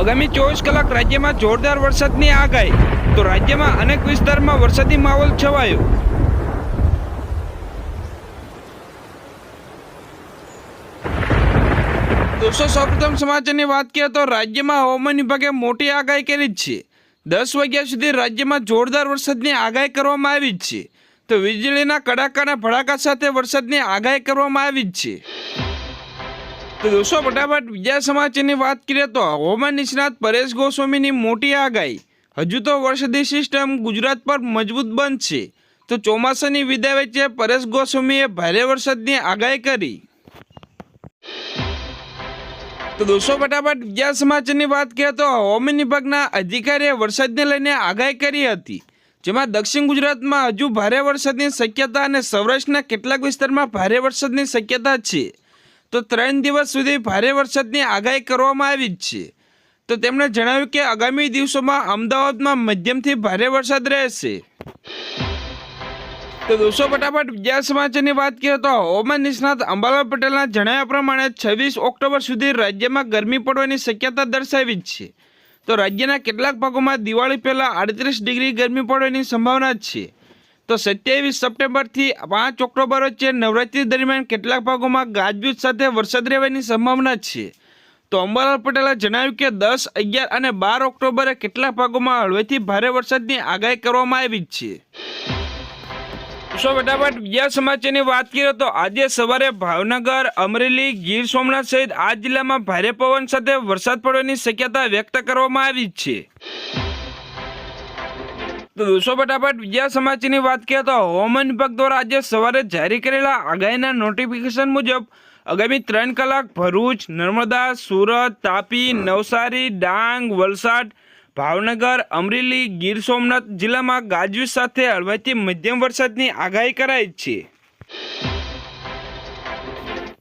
આગામી ચોવીસ કલાક રાજ્યમાં જોરદાર વરસાદની આગાહી. તો રાજ્યમાં અનેક વિસ્તારમાં વરસાદી માહોલ છવાયો. દોસ્તો, સૌપ્રથમ સમાચારની વાત કરીએ તો રાજ્યમાં હવામાન વિભાગે મોટી આગાહી કરી છે. દસ વાગ્યા સુધી રાજ્યમાં જોરદાર વરસાદની આગાહી કરવામાં આવી જ છે. તો વીજળીના કડાકાના ભડાકા સાથે વરસાદની આગાહી કરવામાં આવી જ છે. તો દોસ્તો ફટાફટ બીજા સમાચારની વાત કરીએ તો હવામાન નિષ્ણાત પરેશ ગોસ્વામીની મોટી આગાહી. હજુ તો વરસાદી સિસ્ટમ ગુજરાત પર મજબૂત બંધ છે. તો ચોમાસાની વિદાય વચ્ચે પરેશ ગોસ્વામીએ ભારે વરસાદની આગાહી કરી. તો દોસ્તો, ફટાફટ બીજા સમાચારની વાત કરીએ તો હવામાન વિભાગના અધિકારીએ વરસાદને લઈને આગાહી કરી હતી. જેમાં દક્ષિણ ગુજરાતમાં હજુ ભારે વરસાદની શક્યતા અને સૌરાષ્ટ્રના કેટલાક વિસ્તારમાં ભારે વરસાદની શક્યતા છે. તો ત્રણ દિવસ સુધી ભારે વરસાદની આગાહી કરવામાં આવી જ છે. તો તેમણે જણાવ્યું કે આગામી દિવસોમાં અમદાવાદમાં મધ્યમથી ભારે વરસાદ રહેશે. તો દોસ્તો, ફટાફટ બીજા સમાચારની વાત કરીએ તો હવામાન નિષ્ણાત અંબાલાલ પટેલના જણાવ્યા પ્રમાણે છવ્વીસ ઓક્ટોબર સુધી રાજ્યમાં ગરમી પડવાની શક્યતા દર્શાવી જ છે. તો રાજ્યના કેટલાક ભાગોમાં દિવાળી પહેલાં આડત્રીસ ડિગ્રી ગરમી પડવાની સંભાવના જ છે. તો સત્યાવીસ સપ્ટેમ્બરથી પાંચ ઓક્ટોબર વચ્ચે નવરાત્રી દરમિયાન કેટલાક ભાગોમાં ગાજવીજ સાથે વરસાદ રહેવાની સંભાવના છે. તો અંબાલાલ પટેલે જણાવ્યું કે દસ, અગિયાર અને બાર ઓક્ટોબરે કેટલાક ભાગોમાં હળવેથી ભારે વરસાદની આગાહી કરવામાં આવી છે. ફટાફટ બીજા સમાચારની વાત કરીએ તો આજે સવારે ભાવનગર, અમરેલી, ગીર સોમનાથ સહિત આ જિલ્લામાં ભારે પવન સાથે વરસાદ પડવાની શક્યતા વ્યક્ત કરવામાં આવી છે. તો દોસ્તો ફટાફટ બીજા સમાચારની વાત કરીએ તો હવામાન વિભાગ દ્વારા આજે સવારે જારી કરેલા આગાહીના નોટિફિકેશન મુજબ આગામી ત્રણ કલાક ભરૂચ, નર્મદા, સુરત, તાપી, નવસારી, ડાંગ, વલસાડ, ભાવનગર, અમરેલી, ગીર સોમનાથ જિલ્લામાં ગાજવીજ સાથે હળવાથી મધ્યમ વરસાદની આગાહી કરાઈ છે.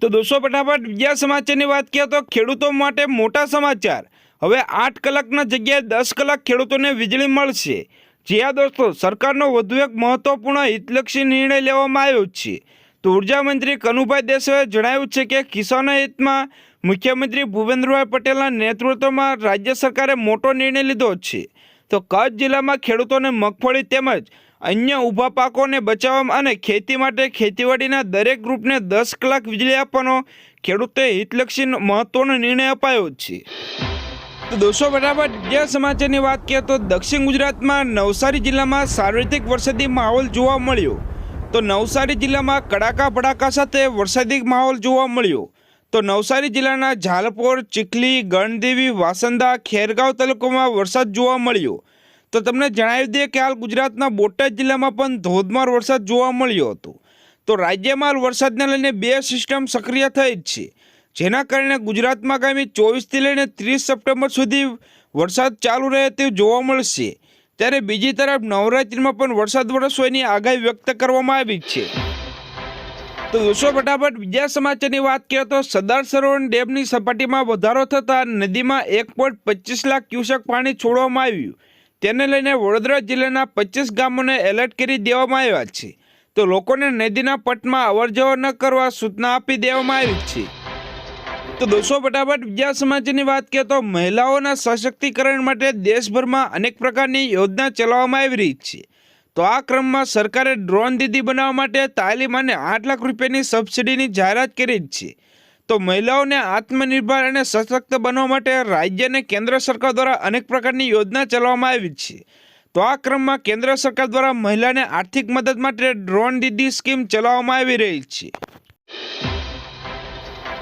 તો દોસ્તો ફટાફટ બીજા સમાચારની વાત કરીએ તો ખેડૂતો માટે મોટા સમાચાર. હવે આઠ કલાકના જગ્યાએ દસ કલાક ખેડૂતોને વીજળી મળશે. જી હા દોસ્તો, સરકારનો વધુ એક મહત્વપૂર્ણ હિતલક્ષી નિર્ણય લેવામાં આવ્યો છે. તો ઊર્જા મંત્રી કનુભાઈ દેસાઈએ જણાવ્યું છે કે કિસાનો હિતમાં મુખ્યમંત્રી ભૂપેન્દ્રભાઈ પટેલના નેતૃત્વમાં રાજ્ય સરકારે મોટો નિર્ણય લીધો છે. તો કચ્છ જિલ્લામાં ખેડૂતોને મગફળી તેમજ અન્ય ઊભા પાકોને બચાવવા અને ખેતી માટે ખેતીવાડીના દરેક ગ્રુપને દસ કલાક વીજળી આપવાનો ખેડૂતોએ હિતલક્ષી મહત્વનો નિર્ણય અપાયો છે. તો દોસ્તો ફટાફટ બીજા સમાચારની વાત કરીએ તો દક્ષિણ ગુજરાતમાં નવસારી જિલ્લામાં સાર્વત્રિક વરસાદી માહોલ જોવા મળ્યો. તો નવસારી જિલ્લામાં કડાકા ભડાકા સાથે વરસાદી માહોલ જોવા મળ્યો. તો નવસારી જિલ્લાના ઝાલપોર, ચીખલી, ગણદેવી, વાસંદા, ખેરગાંવ તાલુકામાં વરસાદ જોવા મળ્યો. તો તમને જણાવી દઈએ કે હાલ ગુજરાતના બોટાદ જિલ્લામાં પણ ધોધમાર વરસાદ જોવા મળ્યો હતો. તો રાજ્યમાં વરસાદને લઈને બે સિસ્ટમ સક્રિય થઈ જ છે. જેના કારણે ગુજરાતમાં આગામી ચોવીસથી લઈને ત્રીસ સપ્ટેમ્બર સુધી વરસાદ ચાલુ રહે તેવું જોવા મળશે. ત્યારે બીજી તરફ નવરાત્રિમાં પણ વરસાદ વરસવાની આગાહી વ્યક્ત કરવામાં આવી છે. તો દોસ્તો, ફટાફટ બીજા સમાચારની વાત કરીએ તો સરદાર સરોવર ડેમની સપાટીમાં વધારો થતાં નદીમાં એક પોઈન્ટ પચીસ લાખ ક્યુસેક પાણી છોડવામાં આવ્યું. તેને લઈને વડોદરા જિલ્લાના પચીસ ગામોને એલર્ટ કરી દેવામાં આવ્યા છે. તો લોકોને નદીના પટમાં અવરજવર ન કરવા સૂચના આપી દેવામાં આવી છે. તો દોસ્તો ફટાફટ બીજા સમાચારની વાત કરીએ તો મહિલાઓના સશક્તિકરણ માટે દેશભરમાં અનેક પ્રકારની યોજના ચલાવવામાં આવી રહી છે. તો આ ક્રમમાં સરકારે ડ્રોન દીદી બનાવવા માટે તાલીમ અને આઠ લાખ રૂપિયાની સબસિડીની જાહેરાત કરી છે. તો મહિલાઓને આત્મનિર્ભર અને સશક્ત બનવા માટે રાજ્ય અને કેન્દ્ર સરકાર દ્વારા અનેક પ્રકારની યોજના ચલાવવામાં આવી છે. તો આ ક્રમમાં કેન્દ્ર સરકાર દ્વારા મહિલાને આર્થિક મદદ માટે ડ્રોન દીદી સ્કીમ ચલાવવામાં આવી રહી છે.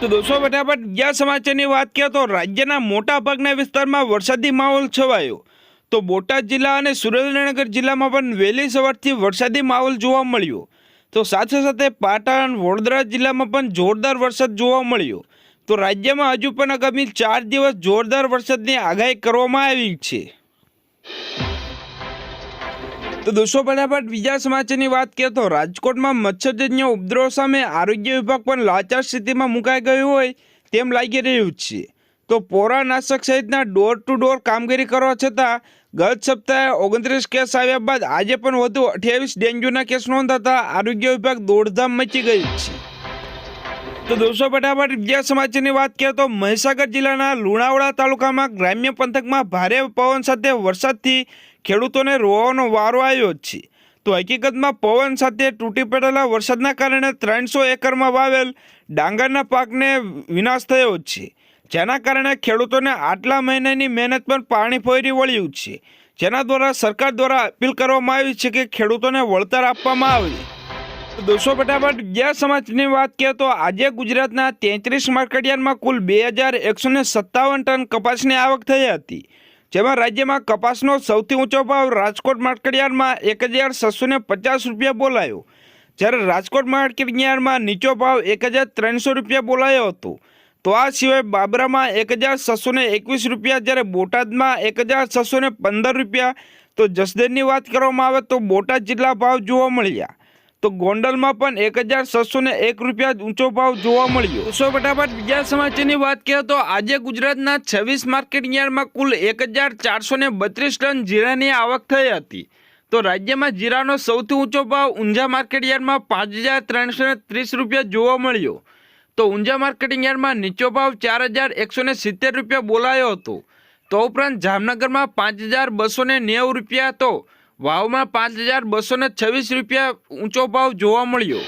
તો દોસ્તો ફટાફટ બીજા સમાચારની વાત કરીએ તો રાજ્યના મોટા ભાગના વિસ્તારમાં વરસાદી માહોલ છવાયો. તો બોટાદ જિલ્લા અને સુરેન્દ્રનગર જિલ્લામાં પણ વહેલી સવારથી વરસાદી માહોલ જોવા મળ્યો. તો સાથે સાથે પાટણ વડોદરા જિલ્લામાં પણ જોરદાર વરસાદ જોવા મળ્યો. તો રાજ્યમાં હજુ પણ આગામી ચાર દિવસ જોરદાર વરસાદની આગાહી કરવામાં આવી છે. તો દોસ્તો, ફટાફટ બીજા સમાચારની વાત કરીએ તો રાજકોટમાં મચ્છરજન્ય ઉપદ્રવ સામે આરોગ્ય વિભાગ પણ લાચાર સ્થિતિમાં મુકાઈ ગયું હોય તેમ લાગી રહ્યું છે. તો પોરાનાશક સહિતના ડોર ટુ ડોર કામગીરી કરવા છતાં ગત સપ્તાહે ઓગણત્રીસ કેસ આવ્યા બાદ આજે પણ વધુ અઠ્યાવીસ ડેન્ગ્યુના કેસ નોંધાતા આરોગ્ય વિભાગ દોડધામ મચી ગયું છે. તો દોસ્તો, ફટાફટ બીજા સમાચારની વાત કરીએ તો મહીસાગર જિલ્લાના લુણાવાડા તાલુકામાં ગ્રામ્ય પંથકમાં ભારે પવન સાથે વરસાદથી ખેડૂતોને રોવાનો વારો આવ્યો જ છે. તો હકીકતમાં પવન સાથે તૂટી પડેલા વરસાદના કારણે ત્રણસો એકરમાં વાવેલ ડાંગરના પાકને વિનાશ થયો જ છે. જેના કારણે ખેડૂતોને આટલા મહિનાની મહેનત પણ પાણી ફોરી વળ્યું છે. જેના દ્વારા સરકાર દ્વારા અપીલ કરવામાં આવી છે કે ખેડૂતોને વળતર આપવામાં આવે. દોસ્તો, ફટાફટ બીજા સમાજની વાત કરીએ તો આજે ગુજરાતના તેત્રીસ માર્કેટયાર્ડમાં કુલ બે હજાર એકસો સત્તાવન ટન કપાસની આવક થઈ હતી. જેમાં રાજ્યમાં કપાસનો સૌથી ઊંચો ભાવ રાજકોટ માર્કેટયાર્ડમાં એક હજાર છસો પચાસ રૂપિયા બોલાયો. જ્યારે રાજકોટ માર્કેટયાર્ડમાં નીચો ભાવ એક હજાર ત્રણસો રૂપિયા બોલાયો હતો. તો આ સિવાય બાબરામાં એક હજાર છસો એકવીસ રૂપિયા, જ્યારે બોટાદમાં એક હજાર છસો પંદર રૂપિયા. તો જસદનની વાત કરવામાં આવે તો બોટાદ જિલ્લા ભાવ જોવા મળ્યા. તો ગોંડલમાં પણ એક હજાર છસો ને એક રૂપિયા ઊંચો ભાવ જોવા મળ્યો. સો ફટાફટ બીજા સમાચારની વાત કરીએ તો આજે ગુજરાતના છવ્વીસ માર્કેટ યાર્ડમાં કુલ એક હજાર ચારસો ને બત્રીસ ટન જીરાની આવક થઈ હતી. તો રાજ્યમાં જીરાનો સૌથી ઊંચો ભાવ ઊંઝા માર્કેટ યાર્ડમાં પાંચ હજાર ત્રણસો ને ત્રીસ રૂપિયા જોવા મળ્યો. તો ઊંઝા માર્કેટિંગ યાર્ડમાં નીચો ભાવ ચાર હજાર એકસો ને સિત્તેર રૂપિયા બોલાયો હતો. તો ઉપરાંત જામનગરમાં પાંચ હજાર બસો ને નેવું રૂપિયા તો વાવમાં પાંચ હજાર બસો ને છવ્વીસ રૂપિયા ઊંચો ભાવ જોવા મળ્યો.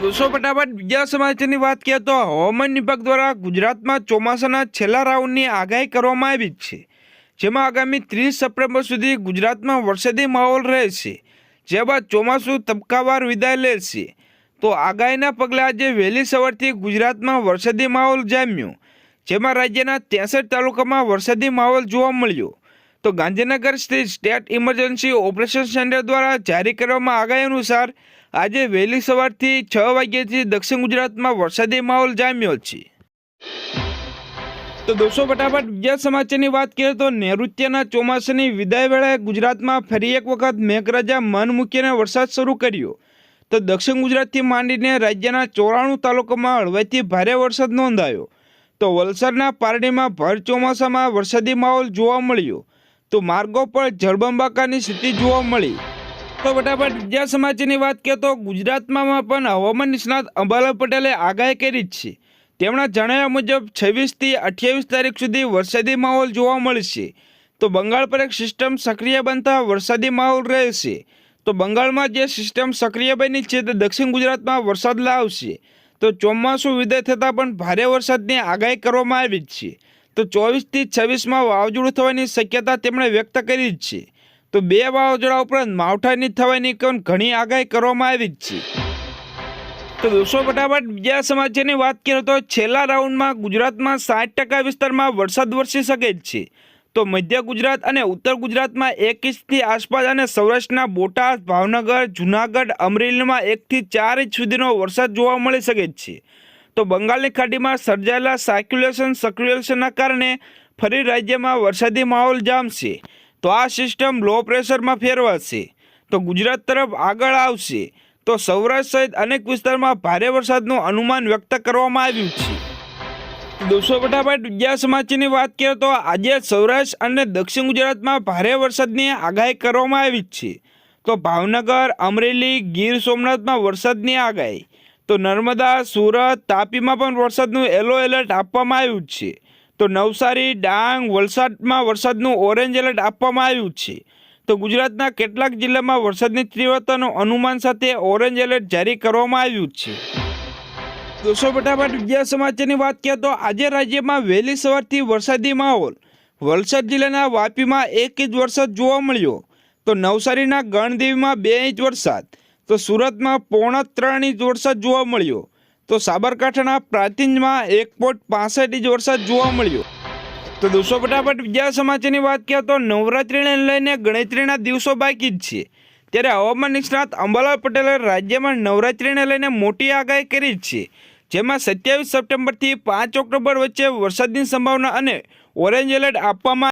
દોસ્તો ફટાફટ બીજા સમાચારની વાત કરીએ તો હવામાન વિભાગ દ્વારા ગુજરાતમાં ચોમાસાના છેલ્લા રાઉન્ડની આગાહી કરવામાં આવી છે, જેમાં આગામી ત્રીસ સપ્ટેમ્બર સુધી ગુજરાતમાં વરસાદી માહોલ રહેશે જે બાદ ચોમાસું તબક્કાવાર વિદાય લેશે. તો આગાહીના પગલે આજે વહેલી સવારથી ગુજરાતમાં વરસાદી માહોલ જામ્યો, જેમાં રાજ્યના ત્રેસઠ તાલુકામાં વરસાદી માહોલ જોવા મળ્યો. તો ગાંધીનગર સ્થિત સ્ટેટ ઇમરજન્સી ઓપરેશન સેન્ટર દ્વારા જારી કરવામાં આગાહી અનુસાર આજે વહેલી સવારથી છ વાગ્યાથી દક્ષિણ ગુજરાતમાં વરસાદી માહોલ જામ્યો છે. તો દોસ્તો, ફટાફટ બીજા સમાચારની વાત કરીએ તો નૈઋત્યના ચોમાસાની વિદાય વેળાએ ગુજરાતમાં ફરી એક વખત મેઘરાજા મન મૂકીને વરસાદ શરૂ કર્યો. તો દક્ષિણ ગુજરાતથી માંડીને રાજ્યના ચોરાણું તાલુકામાં હળવાથી ભારે વરસાદ નોંધાયો. તો વલસાડના પારડીમાં ભર ચોમાસામાં વરસાદી માહોલ જોવા મળ્યો. તો માર્ગો પર જળબંબાકારની સ્થિતિ જોવા મળી. તો ફટાફટ બીજા સમાચારની વાત કરીએ તો ગુજરાતમાં પણ હવામાન નિષ્ણાત અંબાલાલ પટેલે આગાહી કરી જ છે. તેમના જણાવ્યા મુજબ છવ્વીસથી અઠ્યાવીસ તારીખ સુધી વરસાદી માહોલ જોવા મળશે. તો બંગાળ પર એક સિસ્ટમ સક્રિય બનતા વરસાદી માહોલ રહેશે. તો બંગાળમાં જે સિસ્ટમ સક્રિય બની છે તે દક્ષિણ ગુજરાતમાં વરસાદ લાવશે. તો ચોમાસું વિદાય થતાં પણ ભારે વરસાદની આગાહી કરવામાં આવી છે. તો ચોવીસથી છવ્વીસમાં વાવાઝોડું થવાની શક્યતા તેમણે વ્યક્ત કરી જ છે. તો બે વાવાઝોડા ઉપરાંત માવઠાની થવાની પણ ઘણી આગાહી કરવામાં આવી જ છે. તો દોસ્તો, ફટાફટ બીજા સમાચારની વાત કરીએ તો છેલ્લા રાઉન્ડમાં ગુજરાતમાં સાઠ ટકા વિસ્તારમાં વરસાદ વરસી શકે જ છે. તો મધ્ય ગુજરાત અને ઉત્તર ગુજરાતમાં એક ઇંચથી આસપાસ અને સૌરાષ્ટ્રના બોટાદ, ભાવનગર, જૂનાગઢ, અમરેલીમાં એકથી ચાર ઇંચ સુધીનો વરસાદ જોવા મળી શકે છે. તો બંગાળની ખાડીમાં સર્જાયેલા સાર્ક્યુલેશન સર્ક્યુલેશનના કારણે ફરી રાજ્યમાં વરસાદી માહોલ જામશે. તો આ સિસ્ટમ લો પ્રેશરમાં ફેરવાશે. તો ગુજરાત તરફ આગળ આવશે. તો સૌરાષ્ટ્ર સહિત અનેક વિસ્તારમાં ભારે વરસાદનું અનુમાન વ્યક્ત કરવામાં આવ્યું છે. દોસ્તો ફટાફટ બીજા સમાચારની વાત કરીએ તો આજે સૌરાષ્ટ્ર અને દક્ષિણ ગુજરાતમાં ભારે વરસાદની આગાહી કરવામાં આવી છે. તો ભાવનગર, અમરેલી, ગીર સોમનાથમાં વરસાદની આગાહી. તો નર્મદા, સુરત, તાપીમાં પણ વરસાદનું યલો એલર્ટ આપવામાં આવ્યું છે. તો નવસારી, ડાંગ, વલસાડમાં વરસાદનું ઓરેન્જ એલર્ટ આપવામાં આવ્યું છે. તો ગુજરાતના કેટલાક જિલ્લામાં વરસાદની તીવ્રતાનું અનુમાન સાથે ઓરેન્જ એલર્ટ જારી કરવામાં આવ્યું છે. દોસ્તો, ફટાફટ બીજા સમાચારની વાત કરીએ તો આજે રાજ્યમાં વહેલી સવારથી વરસાદી માહોલ. વલસાડ જિલ્લાના વાપીમાં એક ઇંચ વરસાદ જોવા મળ્યો. તો નવસારીના ગણદેવીમાં બે ઇંચ વરસાદ. તો સુરતમાં પોણા ત્રણ ઇંચ વરસાદ જોવા મળ્યો. તો સાબરકાંઠાના પ્રાચીનમાં એક પોઈન્ટ પાસઠ ઇંચ વરસાદ જોવા મળ્યો. તો દોસ્તો, ફટાફટ બીજા સમાચારની વાત કરીએ તો નવરાત્રિને લઈને ગણતરીના દિવસો બાકી જ છે. ત્યારે હવામાન નિષ્ણાત અંબાલાલ પટેલે રાજ્યમાં નવરાત્રિને લઈને મોટી આગાહી કરી જ છે. જેમાં સત્યાવીસ સપ્ટેમ્બરથી પાંચ ઓક્ટોબર વચ્ચે વરસાદની સંભાવના અને ઓરેન્જ એલર્ટ આપવામાં